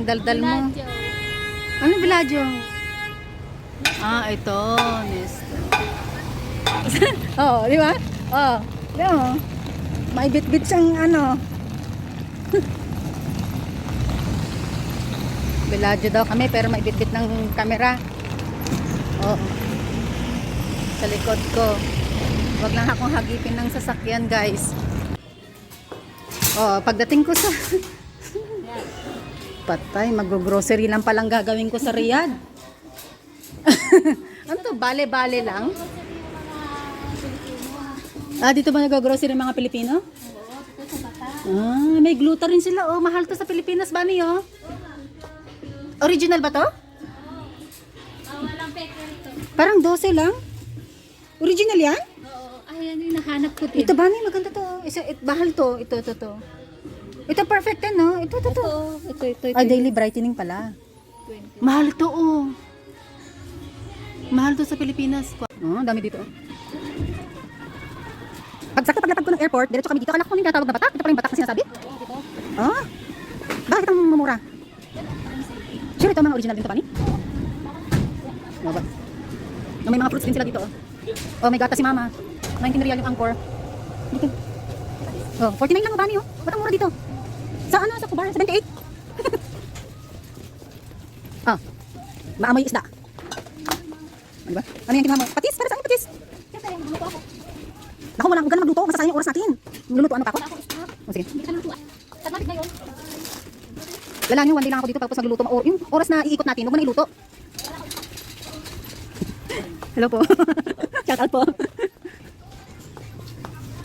Ang daldal mo. Ano Villaggio? Ah, ito. Nesto. oh, di ba? Oh, di mo? May bit-bit siyang ano. Villaggio daw kami pero may bit-bit ng camera. Oh. Sa likod ko. Huwag lang akong hagipin ng sasakyan, guys. Oh, pagdating ko sa Patay, mag-grocery lang palang gagawin ko sa Riyadh. ano to? Bale-bale lang? Ah, dito ba nag-grocery mga Pilipino? Oo, dito sa. Ah, may gluta rin sila. Oh, mahal to sa Pilipinas ba niyo? Original ba to? Parang 12 lang. Original yan? Oo, ayan yung nahanap ko din. Ito ba ni maganda to? Isa, it, bahal to. Ito, ito, to. Ito perfect yan, no? Ito, ito, to. ito, ito, ito. Ah, daily brightening pala. 20. Mahal to, oh. Mahal to sa Pilipinas. Oh, dami dito. Pag sakto paglapag ko ng airport, diretso kami dito. Anak ko yung tinatawag na batak. Ito pala yung batak na sinasabi. Oo, dito. Ah? Bakit ang mumura? Sure, ito mga original din to, Pani? Oh, ba? Oh, may mga fruits din sila dito, oh. Oh, may gata si Mama. 19 real yung angkor. Dito. Oh, 49 lang, oh, Bani, oh. Ba't ang mura dito? Sa ano, sa Kubar, 78. ah, maamoy isda. Ano ba? Ano yung kinuha mo? Patis, para saan yung patis? Naku, wala, ka na magluto. Masasayang oras natin. Luluto ano pa ako? Oh, sige. Hindi ka nalutuan. Tagmamit na yun. Wala nyo, one day lang ako dito tapos nagluluto. O, yung oras na iikot natin, huwag mo na iluto. Hello po. Shout out po.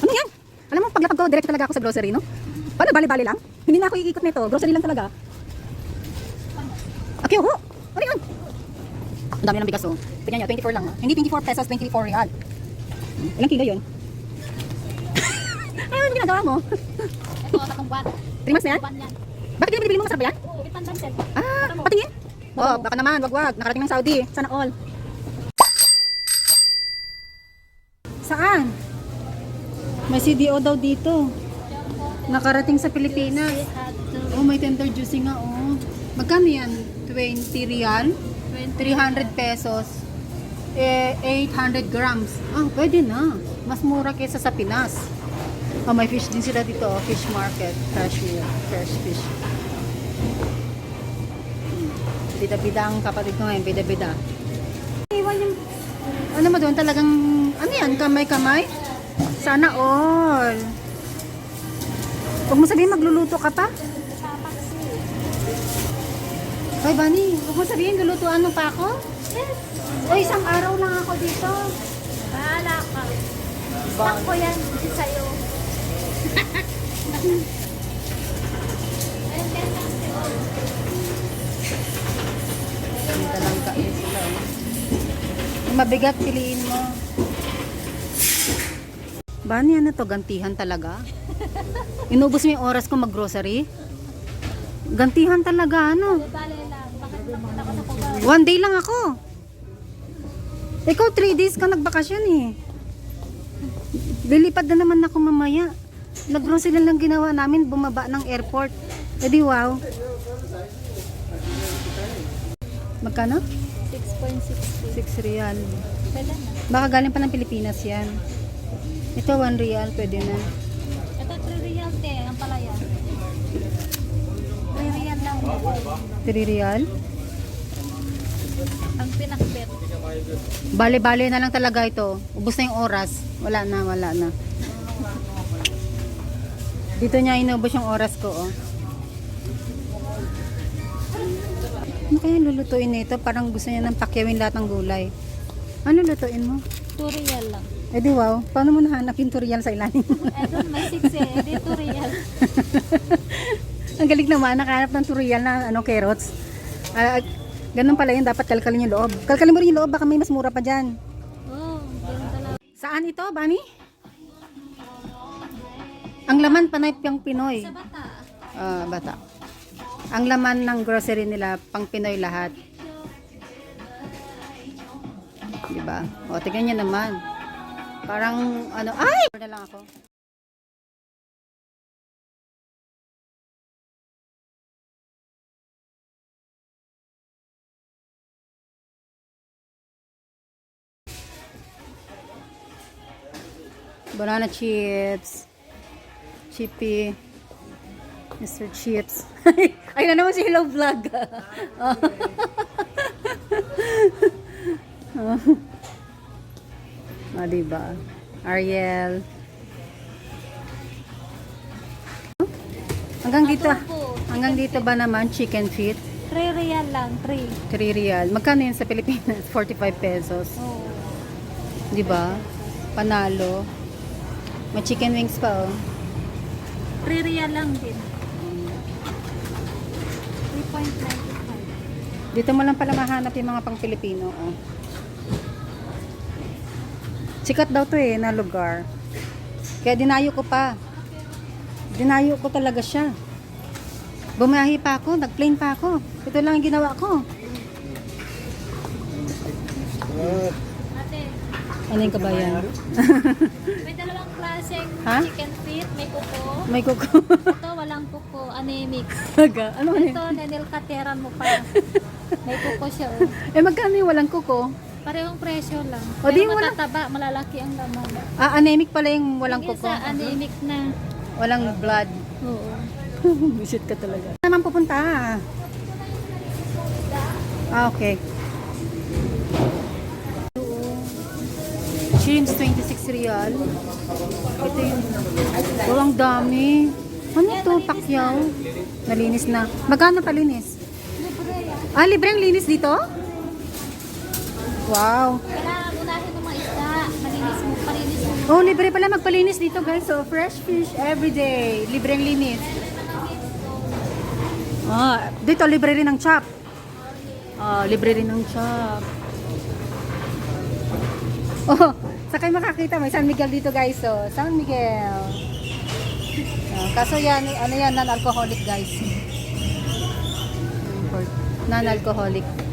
ano yan? Alam mo, paglapag ko, diretso talaga ako sa grocery, no? Paano, bali-bali lang? Hindi na ako iikot nito. Grocery lang talaga. Akyo, ho! Ano yun? Ang dami ng bigas, oh. Tingnan nyo, 24 lang. oh. Hindi 24 pesos, 24 real. Ilang kilo yun? ano yung ginagawa mo? Ito, takong buwan. 3 months na yan? Buwan yan. Bakit binibili mo masarap yan? Oo, ipan lang, sir. Ah, patingin. Oh, baka naman, wag wag. Nakarating ng Saudi. Sana all. Saan? May CDO daw dito. Nakarating sa Pilipinas. Oh, may tender juicy nga, oh. Magkano yan? 20 real? 300 pesos. Eh, 800 grams. Ah, pwede na. Mas mura kaysa sa Pinas. Oh, may fish din sila dito, oh. Fish market. Fresh, fresh fish. Bida-bida ang kapatid ko ngayon, bida-bida. Iwan yung, ano mo doon, talagang, ano yan, kamay-kamay? Sana all. Huwag mo sabihin magluluto ka pa? Hoy, Bani, huwag mo sabihin lulutuan mo pa ako? Yes. Hoy, isang araw lang ako dito. Bahala ka. Stock ko yan. Hindi sa'yo. Mabigat, piliin mo. Bani, ano to? Gantihan talaga? Inubos mo yung oras ko mag-grocery? Gantihan talaga, ano? One day lang ako. Ikaw, three days ka nagbakasyon eh. Lilipad na naman ako mamaya. Nag-grocery lang ginawa namin, bumaba ng airport. E di wow. Magkano? 6.60. 6 real. Na? Baka galing pa ng Pilipinas yan. Ito 1 real, pwede na. Ito 3 real te, ang palaya. 3 real lang. 3 real. Ang pinakbet. Bale-bale na lang talaga ito. Ubus na yung oras. Wala na, wala na. Dito niya inubos yung oras ko, oh. Ano kaya lulutuin nito? Parang gusto niya ng pakyawin lahat ng gulay. Ano lutuin mo? 2 real lang. Eh di wow, paano mo nahanap yung tutorial sa ilalim? Eh doon may 6 eh. 2 real. Ang galing naman, nakahanap ng tutorial na ano, carrots. Ah, ganun pala yun, dapat kalkalin yung loob. Kalkalin mo rin yung loob, baka may mas mura pa dyan. Oo, oh, ganun talaga. Saan ito, Bani? Ang laman panay pang Pinoy. Sa bata. Ah, bata. Ang laman ng grocery nila pang Pinoy lahat. 'Di ba? O tingnan niyo naman. Parang ano, ay! Na lang ako. Banana chips. Chippy. Mr. Chips. Ay na naman si Hello Vlog. Oh oh, diba? Ariel. Hanggang dito. Hanggang dito ba naman chicken feet? 3 real lang, 3. 3 real. Magkano yun sa Pilipinas? 45 pesos. Oo. Di ba? Panalo. May chicken wings pa oh. 3 real lang din. 3.95. Dito mo lang pala mahanap yung mga pang Pilipino. Oh. Sikat daw to eh, na lugar. Kaya dinayo ko pa. Dinayo ko talaga siya. Bumahi pa ako, nag-plane pa ako. Ito lang yung ginawa ko. Ano yung kabayan? may dalawang klaseng Ha? chicken feet, may kuko. May kuko. Ito, walang kuko, anemic. Aga, ano ano Ito, nenilkateran mo pa. May kuko siya, oh. Eh magkano yung walang kuko? Parehong presyo lang. O, di Pero wala- matataba, malalaki ang laman. Ah, anemic pala yung walang Yung kuko. sa anemic na. Walang blood. Oo. Visit ka talaga. Saan naman pupunta? Ah, okay. Shrimps, 26 real. Ito yung... Oh, ang dami. Ano to, pakyaw? Nalinis na. Magkano palinis? Ah, libre ang linis dito? Wow. Kailangan unahin mo mga isda. Malinis mo, palinis mo. Oh, libre pala magpalinis dito, guys. So, fresh fish every day. Libre ang linis. Ah, dito libre rin ng chop. Ah, libre rin ng chop. Oh, sa kayo makakita may San Miguel dito, guys. So, San Miguel. Ah, kaso yan, ano yan, non-alcoholic, guys. Non-alcoholic.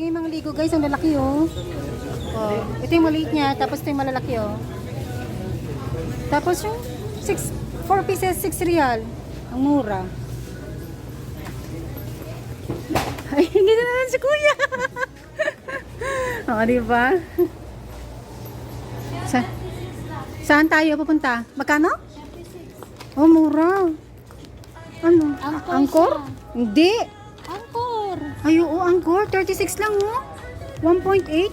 Yung mga ligo, guys. Ang lalaki, oh. Oh, ito yung maliit niya, tapos ito yung malalaki, oh. Tapos yung 6, 4 pieces, 6 real. Ang mura. Ay, hindi na naman si kuya. Oo, di ba? Sa, saan tayo pupunta? Magkano? Oh, mura. Ano? Angkor. Hindi. Ay, oo, Angkor. 36 lang, oh. 1.8.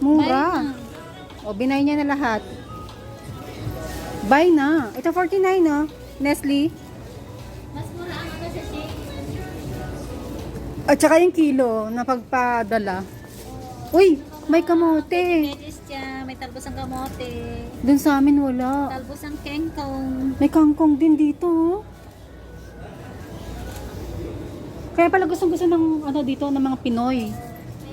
Mura. O, binay niya na lahat. Buy na. Ito 49, no? Nestle. Mas mura ang ano sa shake. At saka yung kilo na pagpadala. Uy, may kamote. Medis siya, may talbos ang kamote. Dun sa amin wala. Talbos ang kengkong. May kangkong din dito. oh. Kaya pala gustong gusto ng ano dito ng mga Pinoy.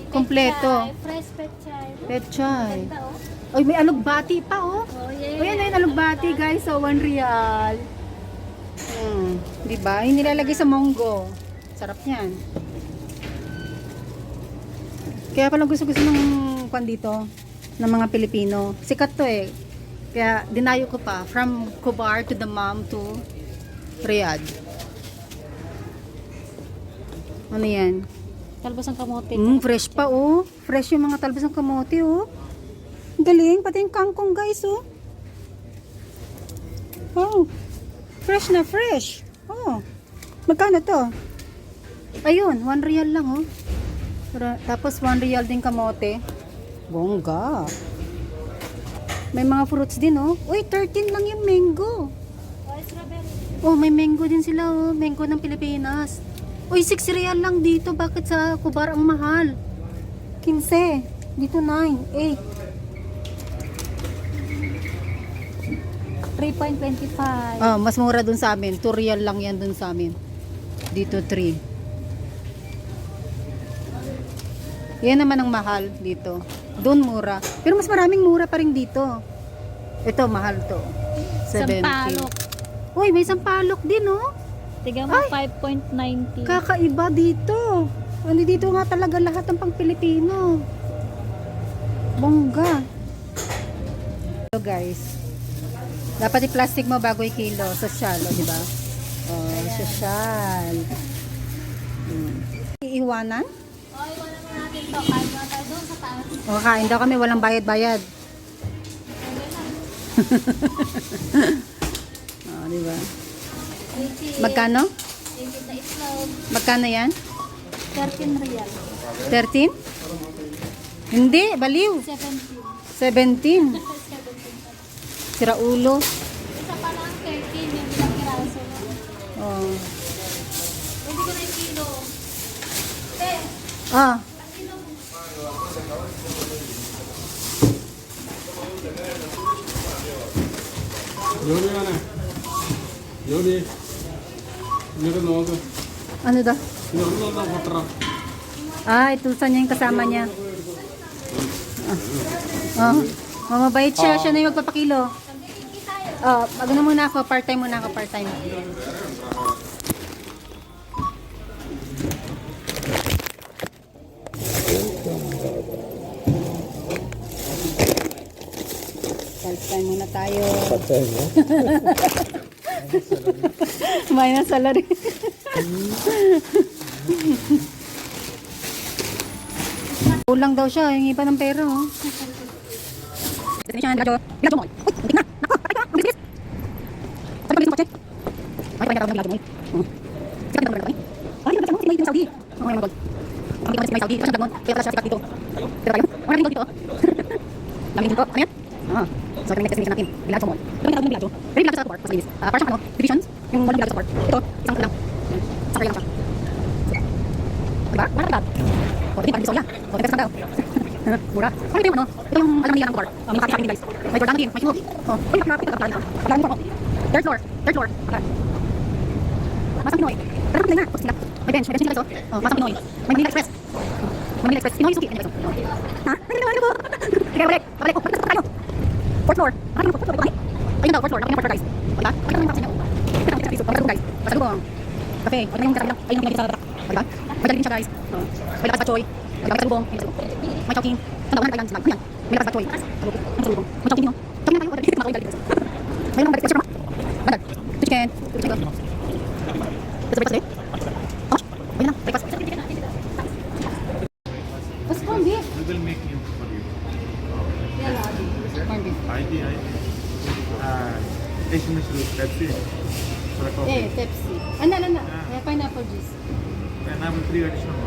Kompleto. Pechay, Fresh pechay. Petchay. Ganda oh. Uy, may alugbati pa oh. Oh yeah. O yan ayun, alugbati guys. So, 1 real. Hmm, di ba? Yung nilalagay sa monggo. Sarap yan. Kaya pala gusto gusto ng kwan dito ng mga Pilipino. Sikat to eh. Kaya dinayo ko pa from Kubar to the mom to Riyadh. Ano yan? Talbos ang kamote. Mm, fresh pa oh. Fresh yung mga talbos ng kamote oh. Galing, pati yung kangkong guys oh. Oh. Fresh na fresh. Oh. Magkano to? Ayun, 1 real lang oh. Tapos 1 real din kamote. Bongga. May mga fruits din oh. Uy, 13 lang yung mango. Oh, strawberry. Oh, may mango din sila oh. Mango ng Pilipinas. Uy, 6 real lang dito. Bakit sa Kubar ang mahal? 15. Dito 9, 8. 3.25. Oh, mas mura dun sa amin. 2 real lang yan dun sa amin. Dito 3. Yan naman ang mahal dito. Doon mura. Pero mas maraming mura pa rin dito. Ito, mahal to. 70. Sampalok. Uy, may sampalok din oh. Tiga mo 5.90. Kakaiba dito. Ano dito nga talaga lahat ng pang Pilipino. Bongga. So guys, dapat i-plastic mo bago i-kilo. Sosyal, o, di ba? Oh, sosyal. Hmm. Iiwanan? Oh, iwanan mo natin to. Kain mo tayo doon sa taas. O, kain daw kami, walang bayad-bayad. oh, di ba? Magkano? Magkano yan? 13 real. 13? Hindi, baliw. 17. 17. Sira ulo. Isa pa lang 13 yung ilang kiraso. Oh. Pwede ko na yung kilo. Te. Ah. Yuri, ano? Yuri. ഇങ്ങോട്ട് നോക്ക് ano daw? ഇനി ഒന്ന് വന്നാ പൊട്ടറ Ah, itusan niya yung kasama niya. Ah. Oh. Oh, mabait siya. Siya na yung magpapakilo. Oh, mag ano muna ako, part-time muna ako, part-time. Part-time muna tayo. Kumain ng salary. Kulang daw siya, hingi pa ng pera, oh. Dami dito. Ano yan? Ah. So, kami next destination natin, Bilacho Mall. Ito may tawag ng Bilacho. Pero Bilacho sa Tupor, mas linis. Ah, para siyang ano, divisions, yung walang Bilacho sa. Ito, isang lang. Isang lang siya. Diba? Wala ka O, di ba? Bisoya. O, teka daw. Mura. Ano yung ano? Ito yung alam niya ng bar. Um, yung copy guys. May Jordano din. May smoke. Oh, uy, nakapit ka pala dito. Paglalim ko ako. Third floor. Third floor. Masang Pinoy. Pero kapag na. Pag sila. May bench. May bench nila guys. Oh, Oh, masang Pinoy. May Manila Express. May Manila Express. Pinoy Express. Oh. Ha? Ano na ano ko? Kaya balik. Balik ko. Balik tayo. Fourth floor. Nakakita ko. Fourth floor. Ayun daw. Fourth floor. Nakakita fourth floor guys. Wala? Ayun daw yung vaccine niya. Pagkakalubong guys. Pasalubong. Kape. O, yung kasabi lang. Ayun yung pinagisa sa Diba? May dalig din siya guys. Oh. May lakas patchoy. May lakas salubong. May chowking. Ang dawan na sila. Yan. May lakas patchoy. Salubong. Ang salubong. May chowking yun. Chowking na tayo. Order. Makawin dalig. May lang balik. Picture mo. Badag. Chicken. Chicken. Gusto breakfast today? How much? Ayun lang. Breakfast. What's corned beef? We will make you aí, É, Ah, esse misto É, Pepsi? ఏ Pepsi అన్న É. É. Juice pineapple three additional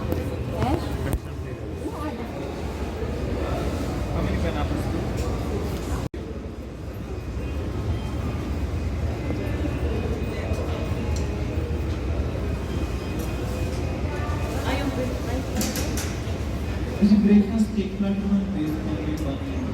Is É? breakfast cake platform based on the